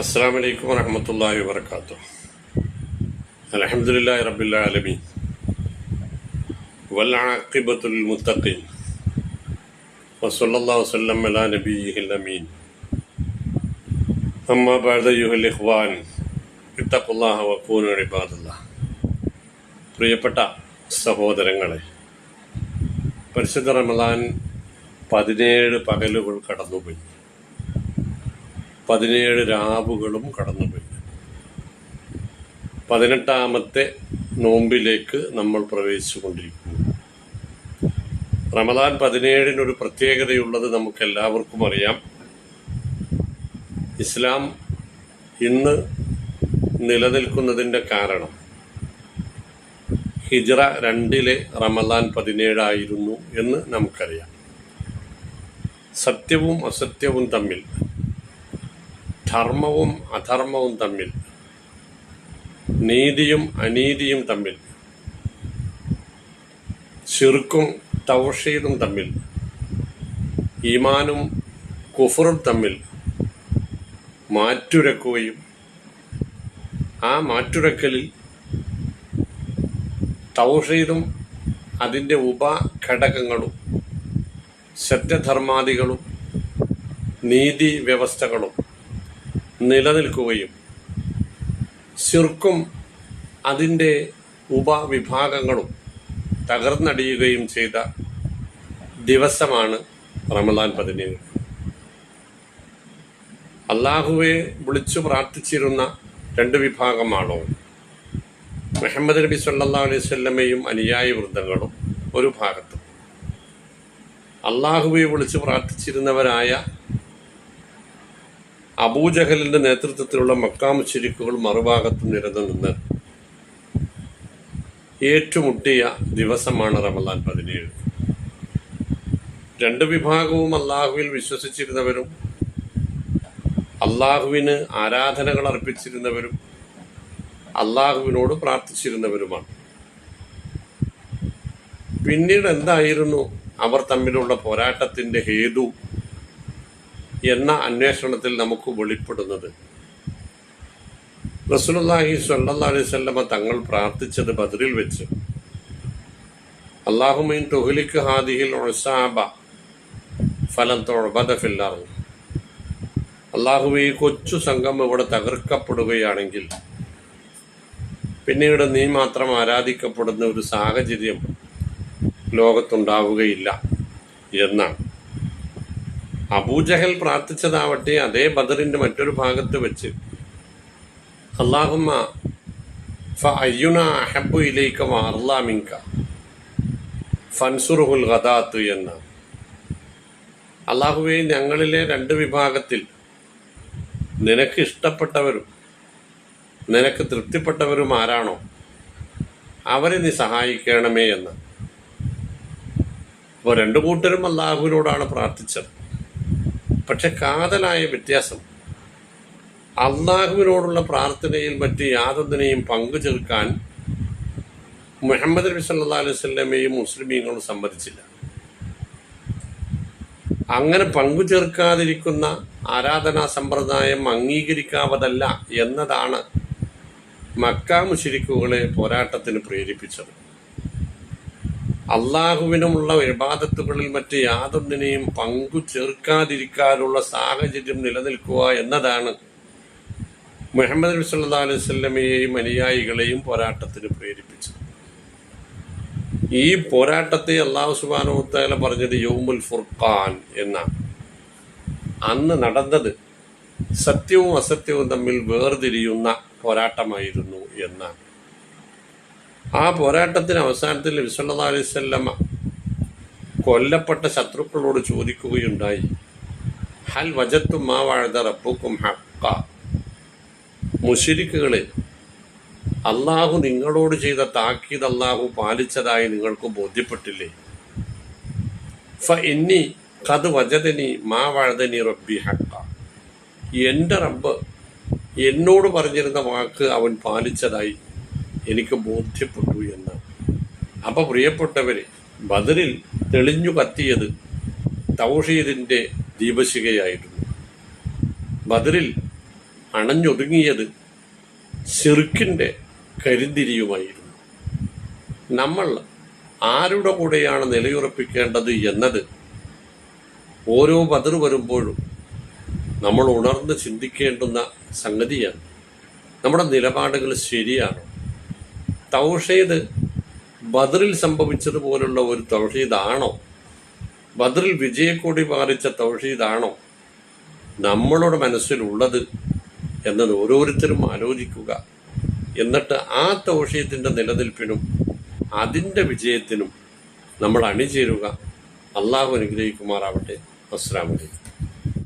അസ്സാം വലൈക്കും വറഹമത്തല്ലാഹി വർക്കാത്തു അലഹമുല്ലാ റബിൻ വല്ലാഖിബത്തുൽ മുത്തഖീൻ. വസല്ലം അലാ നബിയിഹിൽ അമീൻ. അമ്മാ ബഅദ അയ്യുഹൽ ഇഖ്വാൻ. ഇത്തഖുല്ലാഹ വകൂനു ഇബാദല്ലാഹ്. പ്രിയപ്പെട്ട സഹോദരങ്ങളെ പരിശുദ്ധ റമദാൻ പതിനേഴ് പകലുകൾ കടന്നുപോയി. പതിനേഴ് രാവുകളും കടന്നുപോയി. പതിനെട്ടാമത്തെ നോമ്പിലേക്ക് നമ്മൾ പ്രവേശിച്ചുകൊണ്ടിരിക്കുന്നു. റമദാൻ പതിനേഴിനൊരു പ്രത്യേകതയുള്ളത് നമുക്ക് എല്ലാവർക്കും അറിയാം. ഇസ്ലാം ഇന്ന് നിലനിൽക്കുന്നതിന്റെ കാരണം ഹിജ്റ രണ്ടിലെ റമദാൻ പതിനേഴായിരുന്നു എന്ന് നമുക്കറിയാം. സത്യവും അസത്യവും തമ്മിൽ ധർമ്മവും അധർമ്മവും തമ്മിൽ. നീതിയും അനീതിയും തമ്മിൽ. ശിർക്കും തൗഷീദും തമ്മിൽ. ഈമാനും കുഫറും തമ്മിൽ മാറ്റുരക്കുകയും ആ മാറ്റുരക്കലിൽ തൗഷീദും അതിന്റെ ഉപഘടകങ്ങളും സത്യധർമാദികളും നീതി വ്യവസ്ഥകളും നിലനിൽക്കുകയും ശിർക്കും അതിന്റെ ഉപവിഭാഗങ്ങളും തകർന്നടിയുകയും ചെയ്ത ദിവസമാണ് റമദാൻ പതിനേഴ്. അള്ളാഹുവെ വിളിച്ചു പ്രാർത്ഥിച്ചിരുന്ന രണ്ട് വിഭാഗമാണോ? മുഹമ്മദ് നബി സല്ലാ അലൈഹി സ്വല്ലമയും അനുയായി വൃദ്ധങ്ങളും ഒരു ഭാഗത്തും. അള്ളാഹുവെ വിളിച്ചു പ്രാർത്ഥിച്ചിരുന്നവരായ അബൂജഹലിന്റെ നേതൃത്വത്തിലുള്ള മക്കാ ശരിക്കുകൾ മറുഭാഗത്ത് നിരന്നു ഏറ്റുമുട്ടിയ ദിവസമാണ് റമദാൻ പതിനേഴ്. രണ്ട് വിഭാഗവും അള്ളാഹുവിൽ വിശ്വസിച്ചിരുന്നവരും അള്ളാഹുവിന് ആരാധനകൾ അർപ്പിച്ചിരുന്നവരും അള്ളാഹുവിനോട് പ്രാർത്ഥിച്ചിരുന്നവരുമാണ്. പിന്നീട് എന്തായിരുന്നു? അവർ തമ്മിലുള്ള പോരാട്ടത്തിന്റെ ഹേതു എന്ന അന്വേഷണത്തിൽ നമുക്ക് വെളിപ്പെടുന്നത്. റസൂലുള്ളാഹി സ്വല്ലല്ലാഹി അലൈഹി വസല്ലമ തങ്ങൾ പ്രാർത്ഥിച്ചത് ബദറിൽ വെച്ച്. അള്ളാഹുമീൻ തുഹലിക്ക് ഹാദിഹിൽ ഫലം തൊഴബദ ഫില്ലാർ അള്ളാഹുവെ കൊച്ചു സംഘം ഇവിടെ തകർക്കപ്പെടുകയാണെങ്കിൽ പിന്നീട് നീ മാത്രം ആരാധിക്കപ്പെടുന്ന ഒരു സാഹചര്യം ലോകത്തുണ്ടാവുകയില്ല എന്നാണ്. അബൂജഹൽ പ്രാർത്ഥിച്ചതാവട്ടെ അതേ ബദറിന്റെ മറ്റൊരു ഭാഗത്ത് വെച്ച്. അള്ളാഹുമ്മ ഫൻസുറുഹുൽ ഖദാത്ത് എന്ന. അള്ളാഹുവെ ഞങ്ങളിലെ രണ്ട് വിഭാഗത്തിൽ നിനക്ക് ഇഷ്ടപ്പെട്ടവരും നിനക്ക് തൃപ്തിപ്പെട്ടവരും ആരാണോ അവരെ നീ സഹായിക്കണമേ എന്ന്. അപ്പോൾ രണ്ടു കൂട്ടരും അള്ളാഹുവിനോടാണ് പ്രാർത്ഥിച്ചത്. പക്ഷെ കാതലായ വ്യത്യാസം. അള്ളാഹുവിനോടുള്ള പ്രാർത്ഥനയിൽ മറ്റ് യാതൊന്നിനെയും പങ്കു ചേർക്കാൻ മുഹമ്മദ് നബി സല്ലാ അലൈഹി സ്വല്ലമയും മുസ്ലിമീങ്ങളും സമ്മതിച്ചില്ല. അങ്ങനെ പങ്കു ചേർക്കാതിരിക്കുന്ന ആരാധനാ സമ്പ്രദായം അംഗീകരിക്കാവതല്ല എന്നതാണ് മക്കാമുശിരിക്കുകളെ പോരാട്ടത്തിന് പ്രേരിപ്പിച്ചത്. അള്ളാഹുവിനുമുള്ള വിവാദത്തുകളിൽ മറ്റ് യാതൊന്നിനെയും പങ്കു ചേർക്കാതിരിക്കാനുള്ള സാഹചര്യം നിലനിൽക്കുക എന്നതാണ് മുഹമ്മദ് നബി സല്ലാ അലൈഹി സ്വല്ലമയെയും അനുയായികളെയും പോരാട്ടത്തിന് പ്രേരിപ്പിച്ചത്. ഈ പോരാട്ടത്തെ അള്ളാഹു സുബാനോത്തല പറഞ്ഞത് യൗമുൽ ഫുർഖാൻ എന്നാണ്. അന്ന് നടന്നത് സത്യവും അസത്യവും തമ്മിൽ വേർതിരിയുന്ന പോരാട്ടമായിരുന്നു എന്നാണ്. ആ പോരാട്ടത്തിന് അവസാനത്തിൽ അലൈവല്ലമ്മ കൊല്ലപ്പെട്ട ശത്രുക്കളോട് ചോദിക്കുകയുണ്ടായി ഹൽ വജത്തും മാ വാഴ്ത റബ്ബുക്കും ഹക്ക മുഷിരിക്കുകളെ അള്ളാഹു നിങ്ങളോട് ചെയ്ത താക്കീത് അള്ളാഹു പാലിച്ചതായി നിങ്ങൾക്ക് ബോധ്യപ്പെട്ടില്ലേ? ഫ ഇന്നി കത് വജതനി മാ വാഴതനി റബ്ബി ഹക്ക എന്റെ റബ്ബ് എന്നോട് പറഞ്ഞിരുന്ന വാക്ക് അവൻ പാലിച്ചതായി എനിക്ക് ബോധ്യപ്പെട്ടു എന്ന്. അപ്പൊ പ്രിയപ്പെട്ടവരെ ബദറിൽ തെളിഞ്ഞു കത്തിയത് തൗഷീദിന്റെ ദീപശികയായിരുന്നു ബദറിൽ അണഞ്ഞൊതുങ്ങിയത് ചെറുക്കിന്റെ കരിന്തിരിയുമായിരുന്നു. നമ്മൾ ആരുടെ കൂടെയാണ് നിലയുറപ്പിക്കേണ്ടത് എന്നത് ഓരോ ബദർ വരുമ്പോഴും നമ്മൾ ഉണർന്ന് ചിന്തിക്കേണ്ടുന്ന സംഗതിയാണ്. നമ്മുടെ നിലപാടുകൾ ശരിയാണ്? തൗഷീദ് ബദറിൽ സംഭവിച്ചതുപോലുള്ള ഒരു തൗഷീദാണോ? ബദറിൽ വിജയക്കൂടി പാറിച്ച തൗഷീദാണോ നമ്മളുടെ മനസ്സിലുള്ളത് എന്നത് ഓരോരുത്തരും ആലോചിക്കുക. എന്നിട്ട് ആ തൗഷീദിന്റെ നിലനിൽപ്പിനും അതിന്റെ വിജയത്തിനും നമ്മൾ അണിചേരുക. അള്ളാഹു അനുഗ്രഹിക്കുമാറാവട്ടെ. അസ്സാം വലൈക്കും